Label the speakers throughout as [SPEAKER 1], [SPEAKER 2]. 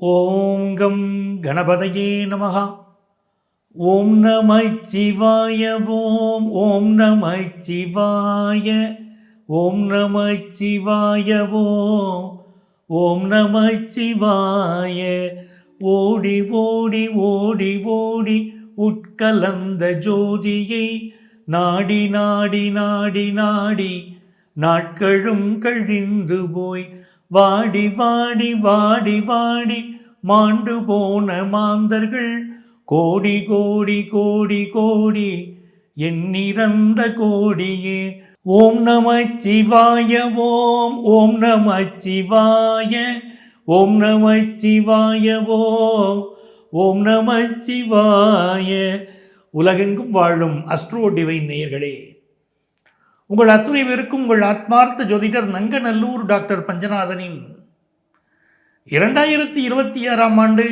[SPEAKER 1] ஓங்கம் கணபதையே நமகா ஓம் நம சிவாய ஓம் ஓம் நம சிவாய ஓம் நம சிவாய ஓம் ஓம் நம சிவாய. ஓடி ஓடி ஓடி ஓடி உட்கலந்த ஜோதியை நாடி நாடி நாடி நாடி நாட்களும் கழிந்து போய் வாடி வாடி வாடி வாடி மாண்டு போன மாந்தர்கள். கோடி கோடி கோடி கோடி எண்ணிறந்த கோடியே. ஓம் நம சிவாய ஓம் ஓம் நம சிவாய ஓம் நம சிவாய ஓம் ஓம் நம சிவாய. உலகெங்கும் வாழும் அஸ்ட்ரோ டிவைன் நேயர்களே. உங்கள் அத்துணை பேருக்கும் உங்கள் ஆத்மார்த்த ஜோதிடர் நங்கநல்லூர் டாக்டர் பஞ்சநாதனின் இரண்டாயிரத்தி இருபத்தி ஆறாம் ஆண்டு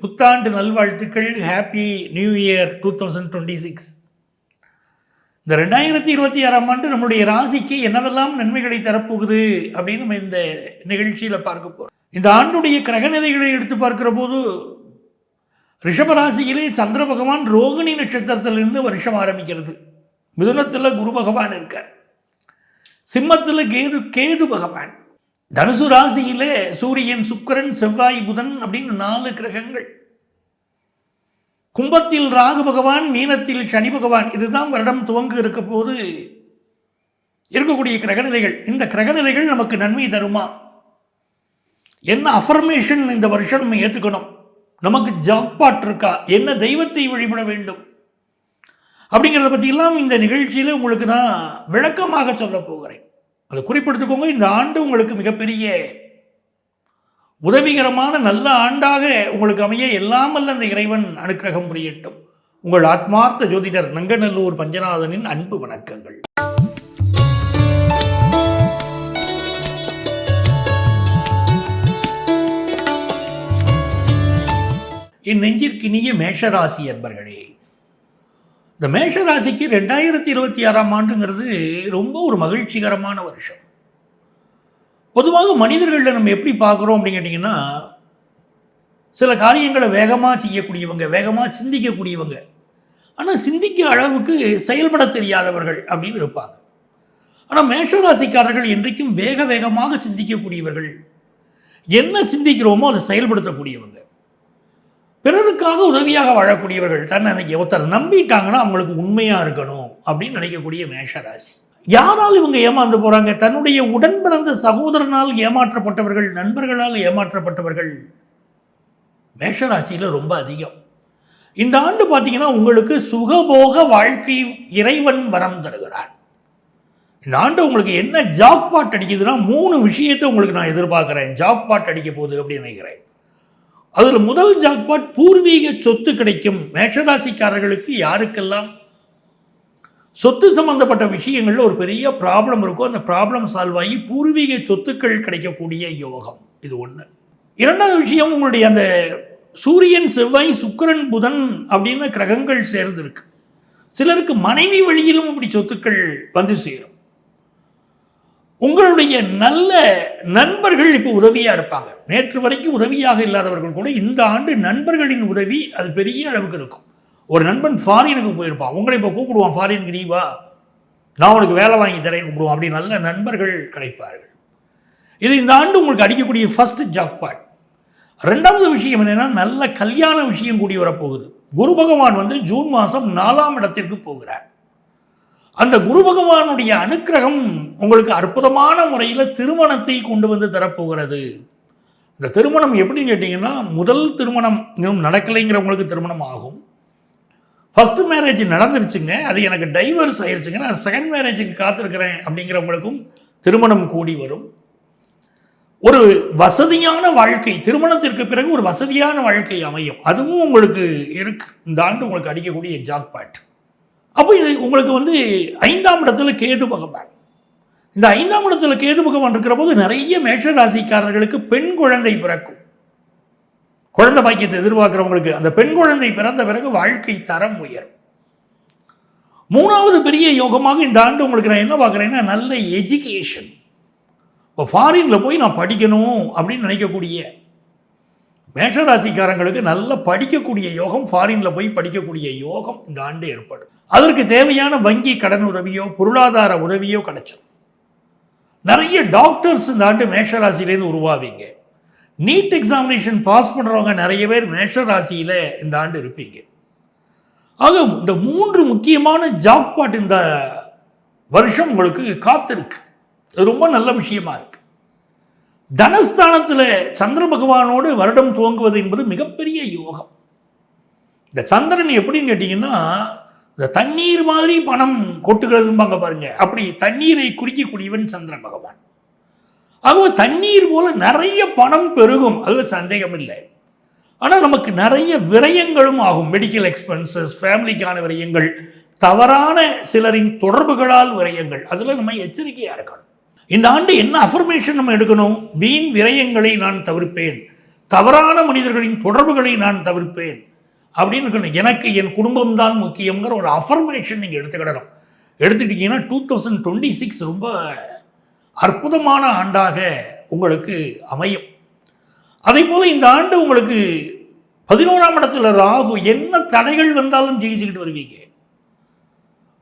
[SPEAKER 1] புத்தாண்டு நல்வாழ்த்துக்கள். Happy new year two thousand twenty six இந்த ரெண்டாயிரத்தி இருபத்தி ஆறாம் ஆண்டு நம்முடைய ராசிக்கு என்னவெல்லாம் நன்மைகளை தரப்போகுது அப்படின்னு நம்ம இந்த நிகழ்ச்சியில் பார்க்க போகிறோம் இந்த ஆண்டுடைய கிரகநிலைகளை எடுத்து பார்க்கிற போது ரிஷபராசியிலே சந்திர பகவான் ரோகிணி நட்சத்திரத்திலிருந்து வருஷம் ஆரம்பிக்கிறது. மிதுனத்தில் குரு பகவான் இருக்கார். சிம்மத்தில் கேது கேது பகவான். தனுசு ராசியிலே சூரியன் சுக்கிரன் செவ்வாய் புதன் அப்படின்னு நாலு கிரகங்கள். கும்பத்தில் ராகு பகவான் மீனத்தில் சனி பகவான் இதுதான் வருடம் துவங்க இருக்க போது இருக்கக்கூடிய கிரகநிலைகள். இந்த கிரகநிலைகள் நமக்கு நன்மை தருமா? என்ன அஃபர்மேஷன் இந்த வருஷம் நம்ம ஏற்றுக்கணும் நமக்கு ஜாக்பாட் இருக்கா? என்ன தெய்வத்தை வழிபட வேண்டும்? அப்படிங்கிறத பற்றியெல்லாம் இந்த நிகழ்ச்சியில் உங்களுக்கு நான் விளக்கமாக சொல்ல போகிறேன். அதை குறிப்பிடுத்துக்கோங்க. இந்த ஆண்டு உங்களுக்கு மிகப்பெரிய உதவிகரமான நல்ல ஆண்டாக உங்களுக்கு அமைய எல்லாம் அல்ல அந்த இறைவன் அனுக்கிரகம் புரியட்டும். உங்கள் ஆத்மார்த்த ஜோதிடர் நங்கநல்லூர் பஞ்சநாதனின் அன்பு வணக்கங்கள். என் நெஞ்சிற்கினிய மேஷராசி அன்பர்களே இந்த மேஷராசிக்கு ரெண்டாயிரத்தி இருபத்தி ஆறாம் ஆண்டுங்கிறது ரொம்ப ஒரு மகிழ்ச்சிகரமான வருஷம். பொதுவாக மனிதர்களில் நம்ம எப்படி பார்க்குறோம் அப்படின்னு கேட்டிங்கன்னா சில காரியங்களை வேகமாக செய்யக்கூடியவங்க வேகமாக சிந்திக்கக்கூடியவங்க. ஆனால் சிந்திக்க அளவுக்கு செயல்பட தெரியாதவர்கள் அப்படின்னு இருப்பாங்க. ஆனால் மேஷராசிக்காரர்கள் என்றைக்கும் வேக வேகமாக சிந்திக்கக்கூடியவர்கள். என்ன சிந்திக்கிறோமோ அதை செயல்படுத்தக்கூடியவங்க. பிறருக்காக உதவியாக வாழக்கூடியவர்கள் தன்னை அன்னைக்கு ஒருத்தர் நம்பிட்டாங்கன்னா அவங்களுக்கு உண்மையாக இருக்கணும் அப்படின்னு நினைக்கக்கூடிய மேஷராசி. யாரால் இவங்க ஏமாந்து போகிறாங்க தன்னுடைய உடன் பிறந்த சகோதரனால் ஏமாற்றப்பட்டவர்கள் நண்பர்களால் ஏமாற்றப்பட்டவர்கள் மேஷராசியில் ரொம்ப அதிகம். இந்த ஆண்டு பார்த்தீங்கன்னா உங்களுக்கு சுகபோக வாழ்க்கை இறைவன் வரம் தருகிறான் இந்த ஆண்டு உங்களுக்கு என்ன ஜாப் பாட் அடிக்குதுன்னா மூணு விஷயத்தை உங்களுக்கு நான் எதிர்பார்க்குறேன். ஜாப் பாட் அடிக்க போகுது அப்படின்னு நினைக்கிறேன். அதில் முதல் ஜாக்பாட் பூர்வீக சொத்து கிடைக்கும். மேஷராசிக்காரர்களுக்கு யாருக்கெல்லாம்? சொத்து சம்பந்தப்பட்ட விஷயங்களில் ஒரு பெரிய ப்ராப்ளம் இருக்கும் அந்த ப்ராப்ளம் சால்வ் ஆகி பூர்வீக சொத்துக்கள் கிடைக்கக்கூடிய யோகம். இது ஒன்று இரண்டாவது விஷயம் உங்களுடைய அந்த சூரியன் செவ்வாய் சுக்கிரன் புதன் அப்படின்னு கிரகங்கள் சேர்ந்துருக்கு சிலருக்கு மனைவி வழியிலும் இப்படி சொத்துக்கள் வந்து சேரும். உங்களுடைய நல்ல நண்பர்கள் இப்போ உதவியாக இருப்பாங்க. நேற்று வரைக்கும் உதவியாக இல்லாதவர்கள் கூட இந்த ஆண்டு நண்பர்களின் உதவி அது பெரிய அளவுக்கு இருக்கும். ஒரு நண்பன் ஃபாரினுக்கு போயிருப்பான் உங்களை இப்போ கூப்பிடுவான் ஃபாரினுக்கு நீ வா. நான் உனக்கு வேலை வாங்கி தரேன் கூப்பிடுவோம் அப்படி நல்ல நண்பர்கள் கிடைப்பார்கள். இது இந்த ஆண்டு உங்களுக்கு அடிக்கக்கூடிய ஃபர்ஸ்ட் ஜாக்பாட் ரெண்டாவது விஷயம் என்னென்னா நல்ல கல்யாண விஷயம் கூடி வரப்போகுது. குரு பகவான் வந்து ஜூன் மாதம் நாலாம் இடத்திற்கு போகிறார். அந்த குரு பகவானுடைய அனுக்கிரகம் உங்களுக்கு அற்புதமான முறையில் திருமணத்தை கொண்டு வந்து தரப்போகிறது. இந்த திருமணம் எப்படின்னு கேட்டிங்கன்னா முதல் திருமணம் இன்னும் நடக்கலைங்கிறவங்களுக்கு திருமணம் ஆகும். ஃபஸ்ட்டு மேரேஜ் நடந்துருச்சுங்க அது எனக்கு டைவர்ஸ் ஆயிடுச்சுங்க நான் செகண்ட் மேரேஜுக்கு காத்திருக்கிறேன் அப்படிங்கிறவங்களுக்கும் திருமணம் கூடி வரும். ஒரு வசதியான வாழ்க்கை திருமணத்திற்கு பிறகு ஒரு வசதியான வாழ்க்கை அமையும். அதுவும் உங்களுக்கு இருக்கு. இந்த ஆண்டு உங்களுக்கு அடிக்கக்கூடிய ஜாக்பாட் அப்போ இது உங்களுக்கு வந்து ஐந்தாம் இடத்துல கேது பகவான். இந்த ஐந்தாம் இடத்துல கேது பகவான் இருக்கிற போது நிறைய மேஷ ராசிக்காரர்களுக்கு பெண் குழந்தை பிறக்கும். குழந்தை பாக்கியத்தை எதிர்பார்க்குறவங்களுக்கு அந்த பெண் குழந்தை பிறந்த பிறகு வாழ்க்கை தரம் உயரும். மூணாவது பெரிய யோகமாக இந்த ஆண்டு உங்களுக்கு நான் என்ன பார்க்குறேன்னா நல்ல எஜுகேஷன் இப்போ ஃபாரினில் போய் நான் படிக்கணும் அப்படின்னு நினைக்கக்கூடிய மேஷராசிக்காரங்களுக்கு நல்ல படிக்கக்கூடிய யோகம் ஃபாரினில் போய் படிக்கக்கூடிய யோகம் இந்த ஆண்டு ஏற்படும். அதற்கு தேவையான வங்கி கடன் உதவியோ பொருளாதார உதவியோ கிடைச்சிடும் நிறைய டாக்டர்ஸ் இந்த ஆண்டு மேஷராசிலேருந்து உருவாவீங்க. நீட் எக்ஸாமினேஷன் பாஸ் பண்ணுறவங்க நிறைய பேர் மேஷராசியில் இந்த ஆண்டு இருப்பீங்க. ஆக இந்த மூன்று முக்கியமான ஜாக்பாட் இந்த வருஷம் உங்களுக்கு காத்திருக்கு. ரொம்ப நல்ல விஷயமா இருக்கு. தனஸ்தானத்தில் சந்திர பகவானோடு வருடம் துவங்குவது என்பது மிகப்பெரிய யோகம். இந்த சந்திரன் எப்படின்னு கேட்டிங்கன்னா இந்த தண்ணீர் மாதிரி பணம் கொட்டுகிறதும்பாங்க பாருங்க. அப்படி தண்ணீரை குறிக்கக்கூடியவன் சந்திர பகவான். ஆகவே தண்ணீர் போல நிறைய பணம் பெருகும். அதில் சந்தேகம் இல்லை. ஆனால் நமக்கு நிறைய விரயங்களும் ஆகும். மெடிக்கல் எக்ஸ்பென்சஸ் ஃபேமிலிக்கான விரயங்கள் தவறான சிலரின் தொடர்புகளால் விரயங்கள். அதில் நம்ம எச்சரிக்கையாக இருக்கணும். இந்த ஆண்டு என்ன அஃபர்மேஷன் நம்ம எடுக்கணும்? வீண் விரயங்களை நான் தவிர்ப்பேன். தவறான மனிதர்களின் தொடர்புகளை நான் தவிர்ப்பேன். அப்படின்னு இருக்கணும். எனக்கு என் குடும்பம் தான் முக்கியங்கிற ஒரு அஃபர்மேஷன் நீங்கள் எடுத்துக்கிடணும். எடுத்துக்கிட்டிங்கன்னா டூ தௌசண்ட் டுவெண்ட்டி சிக்ஸ் ரொம்ப அற்புதமான ஆண்டாக உங்களுக்கு அமையும். அதே போல் இந்த ஆண்டு உங்களுக்கு பதினோராம் இடத்துல ராகு என்ன தடைகள் வந்தாலும் ஜெயிச்சுக்கிட்டு வருவீங்க.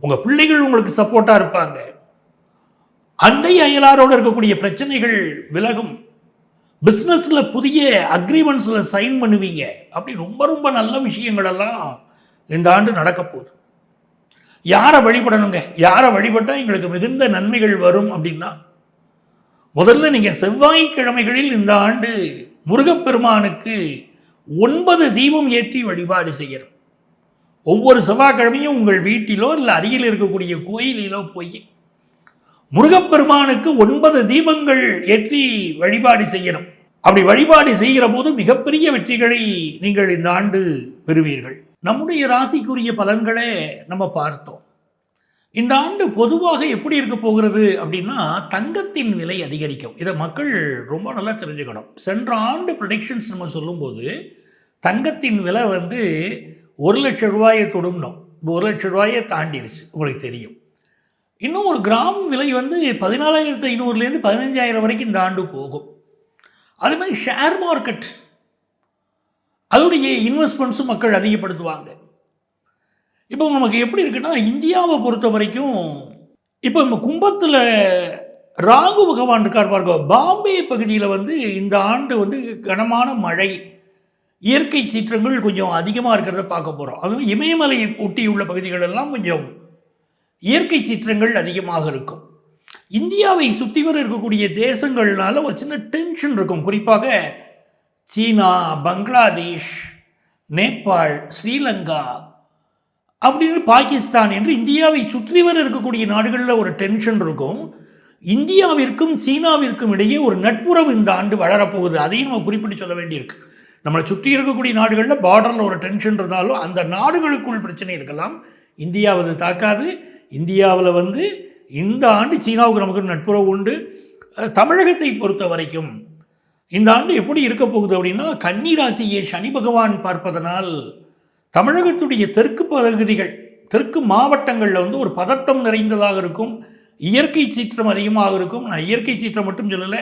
[SPEAKER 1] உங்கள் பிள்ளைகள் உங்களுக்கு சப்போர்ட்டாக இருப்பாங்க. அண்டை அயலாரோடு இருக்கக்கூடிய பிரச்சனைகள் விலகும். பிஸ்னஸில் புதிய அக்ரிமெண்ட்ஸில் சைன் பண்ணுவீங்க. அப்படி ரொம்ப ரொம்ப நல்ல விஷயங்களெல்லாம் இந்த ஆண்டு நடக்க போகுது. யாரை வழிபடணுங்க? யாரை வழிபட்டால் எங்களுக்கு மிகுந்த நன்மைகள் வரும் அப்படின்னா முதல்ல நீங்கள் செவ்வாய்க்கிழமைகளில் இந்த ஆண்டு முருகப்பெருமானுக்கு ஒன்பது தீபம் ஏற்றி வழிபாடு செய்யணும். ஒவ்வொரு செவ்வாய்க்கிழமையும் உங்கள் வீட்டிலோ இல்லை அருகில் இருக்கக்கூடிய கோயிலிலோ போய் முருகப்பெருமானுக்கு ஒன்பது தீபங்கள் ஏற்றி வழிபாடு செய்யணும். அப்படி வழிபாடு செய்கிற போது மிகப்பெரிய வெற்றிகளை நீங்கள் இந்த ஆண்டு பெறுவீர்கள். நம்முடைய ராசிக்குரிய பலன்களை நம்ம பார்த்தோம். இந்த ஆண்டு பொதுவாக எப்படி இருக்க போகிறது அப்படின்னா தங்கத்தின் விலை அதிகரிக்கும். இதை மக்கள் ரொம்ப நல்லா தெரிஞ்சுக்கணும். சென்ற ஆண்டு ப்ரொடிக்ஷன்ஸ் நம்ம சொல்லும்போது தங்கத்தின் விலை வந்து ஒரு லட்சம் ரூபாயை தொடும்னோம். ஒரு லட்சம் ரூபாயை தாண்டிடுச்சு. உங்களுக்கு தெரியும். இன்னும் ஒரு கிராம் விலை வந்து பதினாலாயிரத்து ஐநூறுலேருந்து பதினஞ்சாயிரம் வரைக்கும் இந்த ஆண்டு போகும். அது மாதிரி ஷேர் மார்க்கெட் அதோடைய இன்வெஸ்ட்மெண்ட்ஸும் மக்கள் அதிகப்படுத்துவாங்க. இப்போ நமக்கு எப்படி இருக்குன்னா இந்தியாவை பொறுத்த வரைக்கும் இப்போ நம்ம கும்பத்தில் ராகு பகவான் இருக்கார் பாருங்க. பாம்பே பகுதியில் வந்து இந்த ஆண்டு வந்து கனமான மழை இயற்கை சீற்றங்கள் கொஞ்சம் அதிகமாக இருக்கிறத பார்க்க போகிறோம் அதுவும் இமயமலை ஒட்டியுள்ள உள்ள பகுதிகளெல்லாம் கொஞ்சம் இயற்கை சீற்றங்கள் அதிகமாக இருக்கும். இந்தியாவை சுற்றி வர இருக்கக்கூடிய தேசங்கள்னால ஒரு சின்ன டென்ஷன் இருக்கும். குறிப்பாக சீனா பங்களாதேஷ் நேபாள் ஸ்ரீலங்கா அப்படின்னு பாகிஸ்தான் என்று இந்தியாவை சுற்றி வர இருக்கக்கூடிய நாடுகளில் ஒரு டென்ஷன் இருக்கும். இந்தியாவிற்கும் சீனாவிற்கும் இடையே ஒரு நட்புறவு இந்த ஆண்டு வளரப்போகுது. அதையும் நம்ம குறிப்பிட்டு சொல்ல வேண்டியிருக்கு. நம்மளை சுற்றி இருக்கக்கூடிய நாடுகளில் பார்டரில் ஒரு டென்ஷன் இருந்தாலும் அந்த நாடுகளுக்குள் பிரச்சனை இருக்கலாம். இந்தியாவது தாக்காது. இந்தியாவில் வந்து இந்த ஆண்டு சீனாவுக்கு நமக்கு நட்புறவு உண்டு. தமிழகத்தை பொறுத்த வரைக்கும் இந்த ஆண்டு எப்படி இருக்க போகுது அப்படின்னா கன்னிராசியை சனி பகவான் பார்ப்பதனால் தமிழகத்துடைய தெற்கு பகுதிகள் தெற்கு மாவட்டங்களில் வந்து ஒரு பதட்டம் நிறைந்ததாக இருக்கும். இயற்கை சீற்றம் அதிகமாக இருக்கும். நான் இயற்கை சீற்றம் மட்டும் சொல்லலை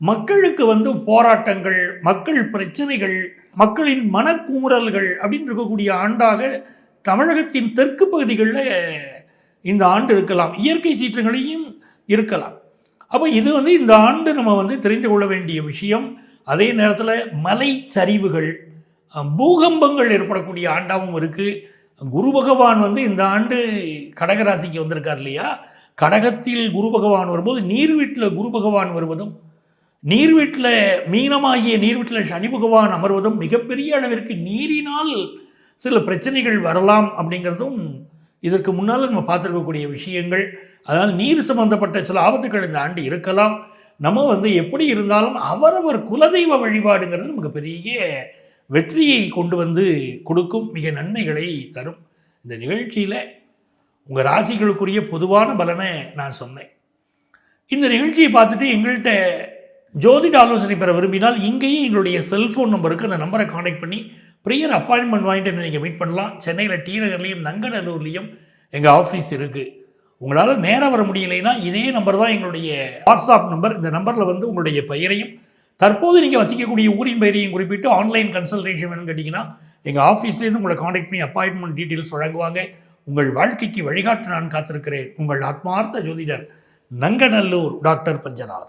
[SPEAKER 1] மக்களுக்கு வந்து போராட்டங்கள் மக்கள் பிரச்சனைகள் மக்களின் மனக்கூறல்கள் அப்படின்னு இருக்கக்கூடிய ஆண்டாக தமிழகத்தின் தெற்கு பகுதிகளில் இந்த ஆண்டு இருக்கலாம். இயற்கை சீற்றங்களையும் இருக்கலாம். அப்போ இது வந்து இந்த ஆண்டு நம்ம வந்து தெரிந்து கொள்ள வேண்டிய விஷயம். அதே நேரத்தில் மலை சரிவுகள் பூகம்பங்கள் ஏற்படக்கூடிய ஆண்டாகவும் இருக்குது குரு பகவான் வந்து இந்த ஆண்டு கடகராசிக்கு வந்திருக்கார் இல்லையா? கடகத்தில் குரு பகவான் வரும்போது நீர்வீட்டில் குரு பகவான் வருவதும் நீர் வீட்டில் மீனமாகிய நீர் வீட்டில் சனி பகவான் அமர்வதும் மிகப்பெரிய அளவிற்கு நீரினால் சில பிரச்சனைகள் வரலாம் அப்படிங்கிறதும் இதற்கு முன்னால் நம்ம பார்த்துருக்கக்கூடிய விஷயங்கள் அதனால் நீர் சம்பந்தப்பட்ட சில ஆபத்துக்கள் இந்த ஆண்டு இருக்கலாம். நம்ம வந்து எப்படி இருந்தாலும் அவரவர் குலதெய்வ வழிபாடுங்கிறது நமக்கு பெரிய வெற்றியை கொண்டு வந்து கொடுக்கும் மிக நன்மைகளை தரும். இந்த நிகழ்ச்சியில் உங்கள் ராசிகளுக்குரிய பொதுவான பலனை நான் சொன்னேன். இந்த நிகழ்ச்சியை பார்த்துட்டு எங்கள்கிட்ட ஜோதிட ஆலோசனை பெற விரும்பினால் இங்கேயும் எங்களுடைய செல்ஃபோன் நம்பருக்கு அந்த நம்பரை கான்டெக்ட் பண்ணி ப்ரியர் அப்பாயின்மெண்ட் வாங்கிட்டு நீங்கள் மீட் பண்ணலாம். சென்னையில் டி நகர்லேயும் நங்கநல்லூர்லேயும் எங்கள் ஆஃபீஸ் இருக்குது உங்களால் நேராக வர முடியலைன்னா இதே நம்பர் தான் எங்களுடைய வாட்ஸ்அப் நம்பர் இந்த நம்பரில் வந்து உங்களுடைய பெயரையும் தற்போது நீங்கள் வசிக்கக்கூடிய ஊரின் பெயரையும் குறிப்பிட்டு ஆன்லைன் கன்சல்டேஷன் வேணும்னு கேட்டிங்கன்னா எங்கள் ஆஃபீஸ்லேருந்து உங்களை காண்டாக்ட் பண்ணி அப்பாயின்மெண்ட் டீட்டெயில்ஸ் வழங்குவாங்க. உங்கள் வாழ்க்கைக்கு வழிகாட்ட நான் காத்திருக்கிறேன். உங்கள் ஆத்மார்த்த ஜோதிடர் நங்கநல்லூர் டாக்டர் பஞ்சநாத்